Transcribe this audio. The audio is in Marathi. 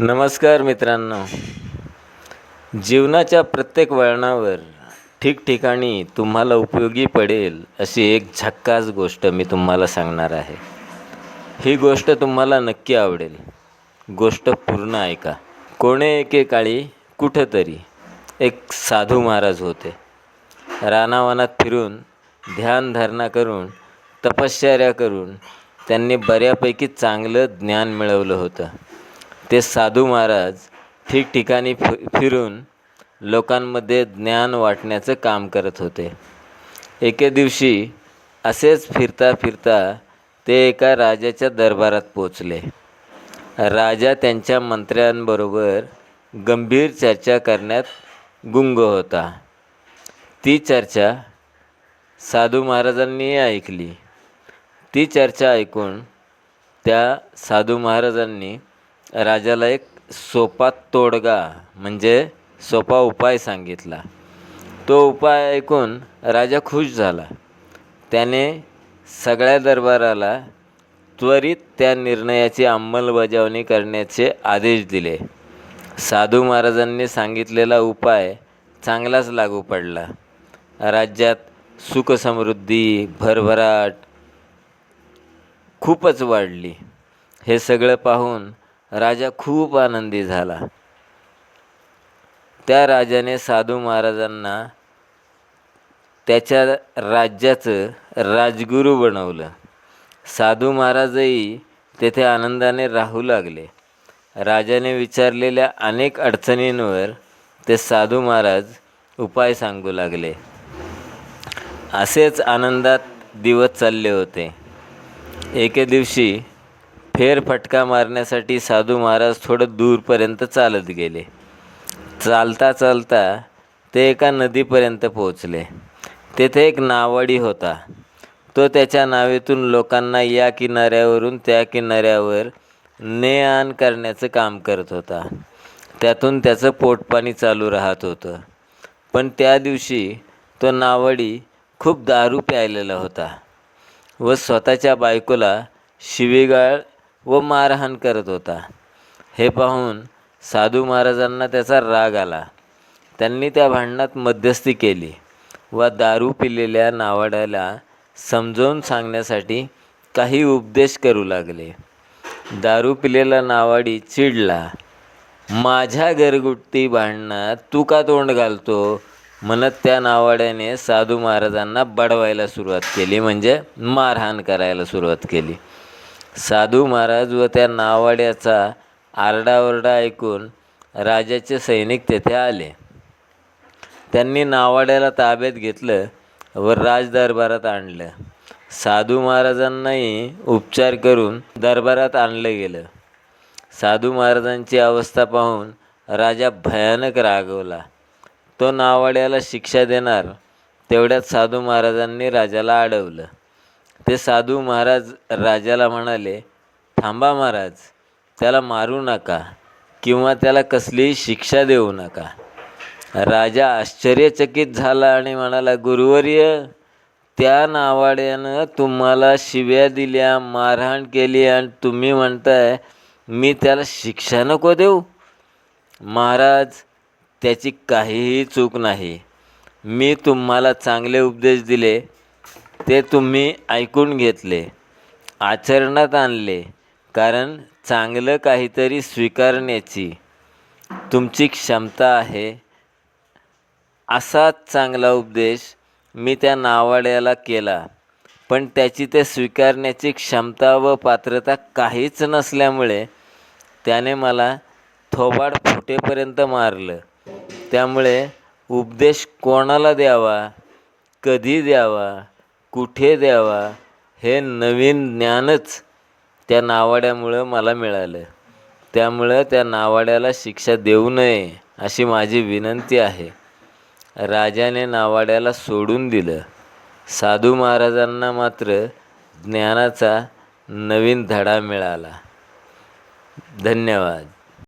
नमस्कार मित्रांनो. जीवनाच्या प्रत्येक वळणावर ठिकठिकाणी तुम्हाला उपयोगी पडेल अशी एक झक्कास गोष्ट मी तुम्हाला सांगणार आहे. ही गोष्ट तुम्हाला नक्की आवडेल. गोष्ट पूर्ण ऐका. कोणे एकेकाळी कुठंतरी एक साधू महाराज होते. रानावनात फिरून ध्यानधारणा करून तपश्चर्या करून त्यांनी बऱ्यापैकी चांगलं ज्ञान मिळवलं होतं. ते साधू महाराज ठिकठिकाणी फि फिरून लोकांमध्ये ज्ञान वाटण्याचं काम करत होते. एके दिवशी असेच फिरता फिरता ते एका राजाच्या दरबारात पोचले राजा त्यांच्या मंत्र्यांबरोबर गंभीर चर्चा करण्यात गुंग होता. ती चर्चा साधू महाराजांनी ऐकली. ती चर्चा ऐकून त्या साधू महाराजांनी राजाला एक सोपा तोडगा म्हणजे सोपा उपाय सांगितला. तो उपाय ऐकून राजा खुश झाला. त्याने सगळ्या दरबाराला त्वरित त्या निर्णयाची अंमलबजावणी करण्याचे आदेश दिले. साधू महाराजांनी सांगितलेला उपाय चांगलाच लागू पडला. राज्यात सुखसमृद्धी भरभराट खूपच वाढली. हे सगळं पाहून राजा खूप आनंदी झाला. त्या राजाने साधू महाराजांना त्याच्या राज्याचं राजगुरू बनवलं. साधू महाराजही तेथे आनंदाने राहू लागले. राजाने विचारलेल्या अनेक अडचणींवर ते साधू महाराज उपाय सांगू लागले. असेच आनंदात दिवस चालले होते. एके दिवशी फेरफटका मारण्यासाठी साधू महाराज थोडं दूरपर्यंत चालत गेले. चालता चालता ते एका नदीपर्यंत पोहोचले. तेथे एक नावाडी होता. तो त्याच्या नावेतून लोकांना या किनाऱ्यावरून त्या किनाऱ्यावर ने आण करण्याचं काम करत होता. त्यातून त्याचं पोटपाणी चालू राहत होतं. पण त्या दिवशी तो नावडी खूप दारू प्यायलेला होता व स्वतःच्या बायकोला शिवीगाळ व मारहाण करत होता. हे पाहून साधू महाराजांना त्याचा राग आला. त्यांनी त्या भांडणात मध्यस्थी केली व दारू पिलेल्या नावाड्याला समजावून सांगण्यासाठी काही उपदेश करू लागले. दारू पिलेला नावाडी चिडला माझ्या घरगुट्टी भांडणात तू का तोंड घालतो? म्हणत त्या नावाड्याने साधू महाराजांना बडवायला सुरुवात केली म्हणजे मारहाण करायला सुरुवात केली. साधू महाराज व त्या नावाड्याचा आरडाओरडा ऐकून राजाचे सैनिक तेथे आले. त्यांनी नावाड्याला ताब्यात घेतलं व राजदरबारात आणलं. साधू महाराजांनाही उपचार करून दरबारात आणलं गेलं. साधू महाराजांची अवस्था पाहून राजा भयानक रागवला. तो नावाड्याला शिक्षा देणार तेवढ्यात साधू महाराजांनी राजाला अडवलं. ते साधू महाराज राजाला म्हणाले थांबा महाराज त्याला मारू नका किंवा त्याला कसलीही शिक्षा देऊ नका. राजा आश्चर्यचकित झाला आणि म्हणाला गुरुवर्य त्या नावाड्यानं तुम्हाला शिव्या दिल्या मारहाण केली आणि तुम्ही म्हणताय मी त्याला शिक्षा नको देऊ? महाराज त्याची काहीही चूक नाही. मी तुम्हाला चांगले उपदेश दिले ते तुम्ही ऐकून घेतले आचरणात आणले कारण चांगलं काहीतरी स्वीकारण्याची तुमची क्षमता आहे. असाच चांगला उपदेश मी त्या नावाड्याला केला पण त्याची ते स्वीकारण्याची क्षमता व पात्रता काहीच नसल्यामुळे त्याने मला थोबाड फुटेपर्यंत मारलं. त्यामुळे उपदेश कोणाला द्यावा कधी द्यावा कुठे द्यावा हे नवीन ज्ञानच त्या नावाड्यामुळं मला मिळालं. त्यामुळं त्या नावाड्याला शिक्षा देऊ नये अशी माझी विनंती आहे. राजाने नावाड्याला सोडून दिलं. साधू महाराजांना मात्र ज्ञानाचा नवीन धडा मिळाला. धन्यवाद.